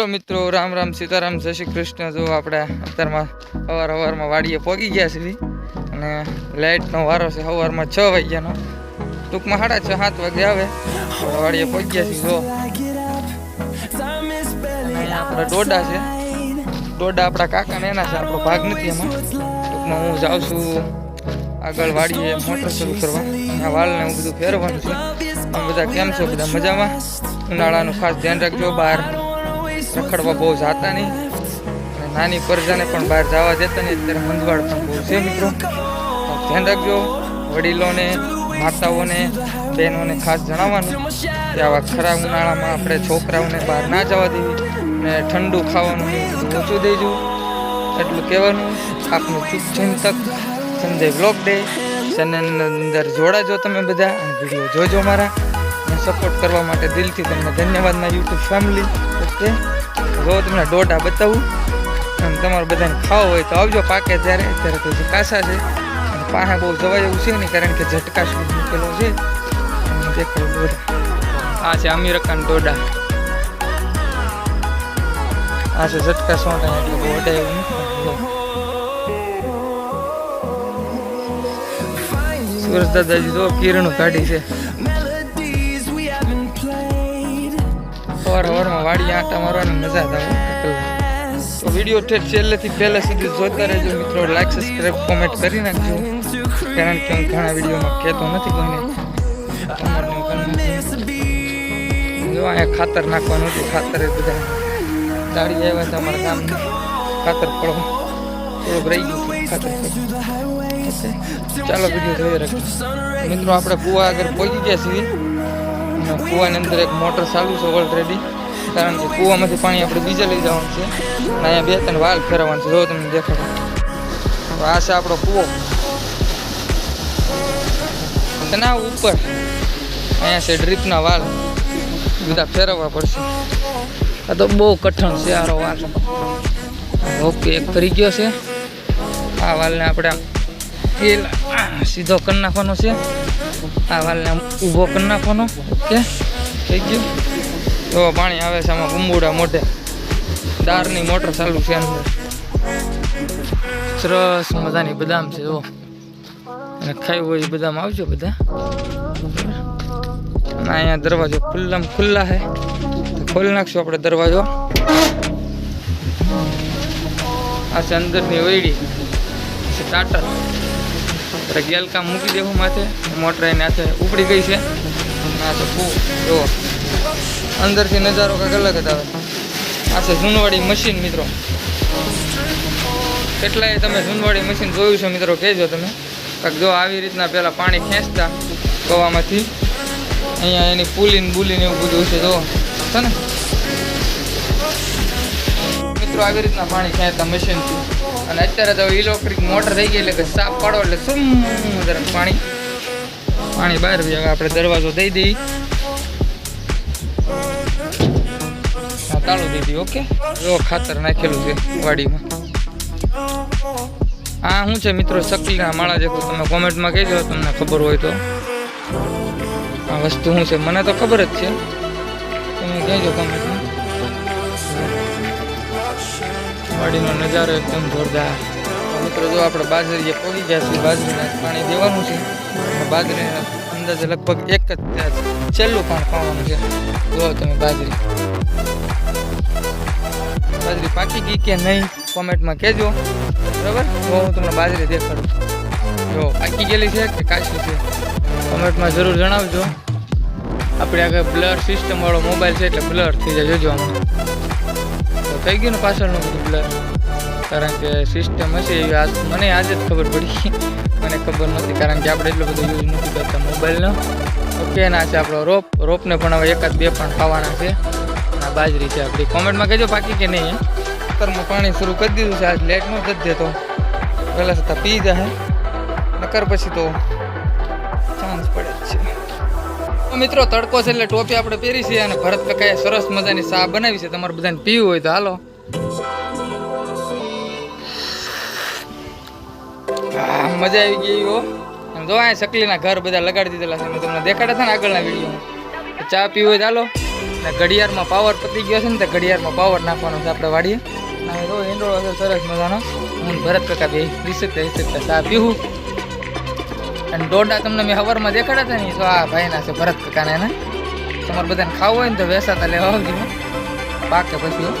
Hello મિત્રો, રામ રામ સીતારામ, જય શ્રી કૃષ્ણ. જો આપણે અત્યારમાં સવાર સવારમાં વાડીએ પહોંચી ગયા છીએ અને લાઇટનો વારો છે સવારમાં છ વાગ્યાનો. ટૂંકમાં સાડા છ, સાત વાગે આવે. વાડીએ પહોંચી ગયા છીએ, જો. આપણે ડોડા છે. ડોડા આપણા કાકાને એના છે, આપણો ભાગ નથી એમાં. ટૂંકમાં હું જાઉં છું આગળ વાડીએ મોટર શરૂ કરવા. આ વાળને હું બધું ફેરવાનું છું. બધા કેમ છો? બધા મજામાં? ઉનાળાનું ખાસ ધ્યાન રાખજો બહાર. રખડવા બહુ જાતા નહીં. નાની પરજાને પણ બહાર જવા દેતા નહીં. અત્યારે મંદવાડ પણ બહુ છે મિત્રો. ધ્યાન રાખજો વડીલોને, માતાઓને, બહેનોને ખાસ જણાવવાનું કે આવા ખરા ઉનાળામાં આપણે છોકરાઓને બહાર ના જવા દેવી અને ઠંડુ ખાવાનું ને ઓછું દેજો. એટલું કહેવાનું. આપનું ચિંતક સંજય બ્લોગ ડે. ચેનલની અંદર જોડાજો તમે બધા વીડિયો જોજો મારા. સપોર્ટ કરવા માટે દિલથી તમને ધન્યવાદ મારી યુટ્યુબ ફેમિલી ઓકે જો તમને ડોટા બતાવું, અને તમારે બધાને ખાવો હોય તો આવજો પાકે ત્યારે. અત્યારે તો હજી કાસા છે. અને પાસે બહુ જવાય એવું છે નહીં, કારણ કે ઝટકાશ મૂકેલો છે. આ છે અમીરકાન ડોડા આ છે ઝટકા માટે એટલે બહુ અડાય એવું સુરજ દાદાજી જો કિરણું કાઢી છે. સવાર સવારમાં વાડી આંટા મારવાની મજા આવે. તો વીડિયો ઠેઠ છેલ્લેથી પહેલા સુધી જોતા રહેજો મિત્રો. લાઈક સબસ્ક્રાઈબ કોમેન્ટ કરી નાખજો. કારણ કે હું ઘણા વિડીયોમાં કહેતો નથી કોઈને. અહીંયા ખાતર નાખવાનું હતું. ખાતર બધા દાડી આવ્યા હતા અમારા ગામ ખાતર પડો. થોડુંક રહી ગયું ખાતર ચાલો, વીડિયો જોઈ રાખજો. મિત્રો, આપણે કુવા આગળ પહોંચી ગયા છીએ. અને કૂવાની અંદર એક મોટર ચાલુ છે ઓલરેડી કારણ કે કૂવામાંથી પાણી આપણે બીજે લઈ જવાનું છે. અને અહીંયા બે ત્રણ વાલ ફેરવવાનું છે. જો તમને દેખાડો આ છે આપણો કૂવો. તના ઉપર અહીંયા છે ડ્રીપના વાલ. બધા ફેરવવા પડશે. આ તો બહુ કઠણ છે આરો વાલ. ઓકે, એક ફરી ગયો છે. આ વાલને આપણે આમ સીધો કરી નાખવાનો છે. આ વાલને ઊભો કરી નાખવાનો કે થઈ ગયું. તો પાણી આવે છે આમાં ગુંબુડા મોઢે. દારની મોટર ચાલુ છે અંદર સરસ મજાની બદામ છે, જો. અને ખાઈ હોય એ બદામ આવજો બધા. અને અહીંયા દરવાજો ખુલ્લામ ખુલ્લા છે. ખોલી નાખશું આપણે દરવાજો. આ છે અંદરની વૈડી છે આપણે ગેલકામ મૂકી દેવું માથે. મોટર એને હાથે ઉપડી ગઈ છે. આ તો ફૂ જુઓ અંદરથી નજારો કંઈક અલગ જ આવે. આ છે જૂનવાડી મશીન, મિત્રો. કેટલાય તમે જૂનવાડી મશીન જોયું છે, મિત્રો? કહેજો તમે. કાંક જો આવી રીતના પહેલાં પાણી ખેંચતા કવામાંથી. અહીંયા એની પુલીન બુલીન એવું બધું છે, જો. છે ને? મિત્રો, આવી રીતના પાણી ખેંચતા મશીનથી અને અત્યારે તો ઇલેક્ટ્રિક મોટર થઈ ગઈ એટલે કે સાફ પાડો એટલે સુમ જરાક પાણી. પાણી બહાર આપણે દરવાજો દઈ દઈ તાળું દઈ ઓકે? જો ખાતર નાખેલું છે વાડીમાં. આ શું છે મિત્રો શક્તિના માળા જેવું તમે કોમેન્ટમાં કહેજો, તમને ખબર હોય તો. આ વસ્તુ શું છે? મને તો ખબર જ છે. તમે કહેજો કોમેન્ટમાં. વાડીનો નજારો એકદમ જોરદાર. મિત્રો જો આપણે બાજરીએ પહોંચી ગયા છીએ બાજરીને પાણી દેવાનું છે. બાજરીને અંદાજે લગભગ એક જ ત્યાં છેલ્લું પાણી પાવાનું છે. જુઓ તમે બાજરી. બાજરી પાકી ગઈ કે નહીં, કોમેન્ટમાં કહેજો. બરાબર? તો હું તમને બાજરી દેખાડું. જો પાકી ગયેલી છે કે કાચી છે? કોમેન્ટમાં જરૂર જણાવજો. આપણે આગળ બ્લર સિસ્ટમવાળો મોબાઈલ છે એટલે બ્લર થઈ જાય જોજો આમાં. થઈ ગયું ને પાછળનું બધું બ્લર કારણ કે સિસ્ટમ હશે એવી આજ મને આજે જ ખબર પડી. મને ખબર નથી કારણ કે આપણે એટલો બધો યુઝ નથી કરતા મોબાઈલનો ઓકે ના છે આપણો રોપ, રોપને પણ હવે એકાદ બે પણ ખાવાના છે. આ બાજરી છે આપણી. કોમેન્ટમાં કહેજો બાકી કે નહીં ખેતરમાં પાણી શરૂ કરી દીધું છે, આજ લેટ જ દેતો. પહેલાં છતાં પી જાય. નકર પછી તો ચાન્સ પડે જ છે. મિત્રો, તડકો છે એટલે ટોપી આપણે પહેરી છે અને ભરત કાકાએ સરસ મજાની ચા બનાવી છે. તમારે બધાને પીવું હોય તો હાલો. મજા આવી ગઈ હો. જો, આ સકલીના ઘર બધા લગાડી દીધેલા છે. મેં તમને દેખાડ્યા હતા ને આગળના વિડીયોમાં. ચા પીવું હોય હાલો. ને ઘડિયાળમાં પાવર પતી ગયો છે ને તો ઘડિયાળમાં પાવર નાખવાનો છે આપણે વાડીએ. અને જો છે, સરસ મજાનો. હું ભરત કાકા બે રીસકતા રીસકતા ચા પીવું. અને ડોડા તમને મેં હવરમાં દેખાડ્યા હતા ને તો આ ભાઈના છે ભરત કાકાના એના તમારે બધાને ખાવું હોય ને તો વેસાતા લેવા આવજો પાકે પછી.